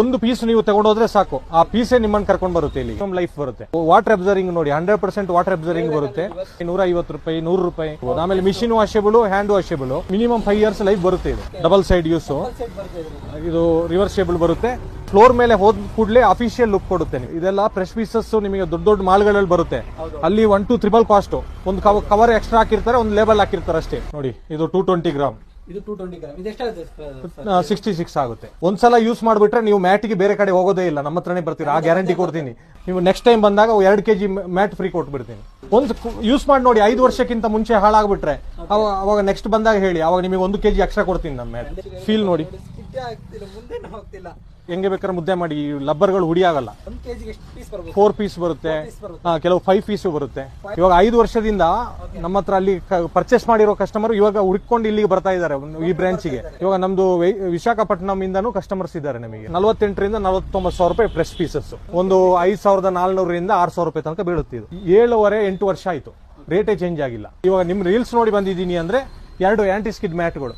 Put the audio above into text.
ಒಂದು ಪೀಸ್ ನೀವು ತಗೊಂಡೋದ್ರೆ ಸಾಕು. ಆ ಪೀಸೇ ನಿಮ್ಮನ್ನ ಕರ್ಕೊಂಡು ಬರುತ್ತೆ ಇಲ್ಲಿ ಲೈಫ್ ಬರುತ್ತೆ. ವಾಟರ್ ಅಬ್ಸರ್ವಿಂಗ್ ನೋಡಿ ಹಂಡ್ರೆಡ್ ಪರ್ಸೆಂಟ್ ವಾಟರ್ ಅಬ್ಸರ್ವಿಂಗ್ ಬರುತ್ತೆ. ನೂರ ಐವತ್ತು ರೂಪಾಯಿ, ನೂರು ರೂಪಾಯಿ. ಆಮೇಲೆ machine washable hand washable minimum five years life ಬರುತ್ತೆ ಇದು. ಡಬಲ್ ಸೈಡ್ ಯೂಸ್ ಇದು ರಿವರ್ಸೇಬಲ್ ಬರುತ್ತೆ. ಫ್ಲೋರ್ ಮೇಲೆ ಹೋದ ಕೂಡಲೇ ಅಫಿಷಿಯಲ್ ಲುಕ್ ಕೊಡುತ್ತೆ ಇದೆಲ್ಲ ಫ್ರೆಶ್ ಪೀಸಸ್ ನಿಮಗೆ ದೊಡ್ಡ ದೊಡ್ಡ ಮಾಲ್ಗಳಲ್ಲಿ ಬರುತ್ತೆ. ಅಲ್ಲಿ ಒನ್ ಟು ತ್ರಿಬಲ್ ಕಾಸ್ಟ್ ಒಂದು ಕವರ್ ಎಕ್ಸ್ಟ್ರಾ ಹಾಕಿರ್ತಾರೆ, ಒಂದು ಲೇಬಲ್ ಹಾಕಿರ್ತಾರೆ ಅಷ್ಟೇ. ನೋಡಿ, ಇದು ಟೂ ಟ್ವೆಂಟಿ ಗ್ರಾಮ್ ಇದು ಟೂ ಟ್ವೆಂಟಿ ಗ್ರಾಮ್ ಇದು ಎಷ್ಟಾಗುತ್ತೆ ಸಿಕ್ಸ್ಟಿ ಸಿಕ್ಸ್ ಆಗುತ್ತೆ. ಒಂದ್ಸಲ ಯೂಸ್ ಮಾಡ್ಬಿಟ್ರೆ ನೀವು ಮ್ಯಾಟಿಗೆ ಬೇರೆ ಕಡೆ ಹೋಗೋದೇ ಇಲ್ಲ. ನಮ್ಮ ಹತ್ರನೇ ಬರ್ತೀರಾ. ಆ ಗ್ಯಾರಂಟಿ ಕೊಡ್ತೀನಿ. ನೀವು ನೆಕ್ಸ್ಟ್ ಟೈಮ್ ಬಂದಾಗ ಎರಡು ಕೆಜಿ ಮ್ಯಾಟ್ ಫ್ರೀ ಕೊಟ್ಬಿಡ್ತೀನಿ. ಒಂದು ಯೂಸ್ ಮಾಡಿ ನೋಡಿ ಐದು ವರ್ಷಕ್ಕಿಂತ ಮುಂಚೆ ಹಾಳಾಗ್ಬಿಟ್ರೆ. ಅವ- ಅವಾಗ ನೆಕ್ಸ್ಟ್ ಬಂದಾಗ ಹೇಳಿ. ಅವಾಗ ನಿಮಗೆ ಒಂದು ಕೆಜಿ ಎಕ್ಸ್ಟ್ರಾ ಕೊಡ್ತೀನಿ ನಮ್ಮ ಮ್ಯಾಟ್. ಫೀಲ್ ನೋಡಿ. ಸ್ಕಿಡ್ಡೇ ಆಗ್ತಿಲ್ಲ ಮುಂದೆನೂ ಹೋಗ್ತಿಲ್ಲ ಹೆಂಗೆ ಬೇಕಾದ್ರೆ ಮುದ್ದೆ ಮಾಡಿ ಲಬ್ಬರ್ಗಳು ಹುಡಿ ಆಗಲ್ಲ. ಒಂದು ಕೆಜಿಗೆ ಎಷ್ಟು ಪೀಸ್ ಬರ್ಬೋದು? ಫೋರ್ ಪೀಸ್ ಬರುತ್ತೆ. ಕೆಲವು ಫೈವ್ ಪೀಸು ಬರುತ್ತೆ. ಇವಾಗ ಐದು ವರ್ಷದಿಂದ ನಮ್ಮ ಹತ್ರ ಅಲ್ಲಿ ಪರ್ಚೇಸ್ ಮಾಡಿರೋ ಕಸ್ಟಮರ್ ಇವಾಗ ಹುಡ್ಕೊಂಡು ಇಲ್ಲಿಗೆ ಬರ್ತಾ ಇದ್ದಾರೆ ಈ ಬ್ರಾಂಚಿಗೆ ಇವಾಗ ನಮ್ದು ವೈ- ವಿಶಾಖಪಟ್ಟಣಂ ಇಂದಾನು ಕಸ್ಟಮರ್ಸ್ ಇದ್ದಾರೆ ನಮಗೆ. ನಲವತ್ತೆಂಟರಿಂದ ನಲವತ್ತೊಂಬತ್ತು ಸಾವಿರ ರೂಪಾಯಿ ಫ್ರೆಶ್ ಪೀಸಸ್ ಒಂದು ಐದು ಸಾವಿರದ ನಾಲ್ನೂರರಿಂದ ಆರು ಸಾವಿರ ರೂಪಾಯಿ ತನಕ ಬೀಳುತ್ತೆ ಇದು. ಏಳುವರೆ ಎಂಟು ವರ್ಷ ಆಯ್ತು. ರೇಟೇ ಚೇಂಜ್ ಆಗಿಲ್ಲ. ಇವಾಗ ನಿಮ್ ರೀಲ್ಸ್ ನೋಡಿ ಬಂದಿದ್ದೀನಿ ಅಂದ್ರೆ ಎರಡು ಆಂಟಿ ಸ್ಕಿಡ್ ಮ್ಯಾಟ್ಗಳು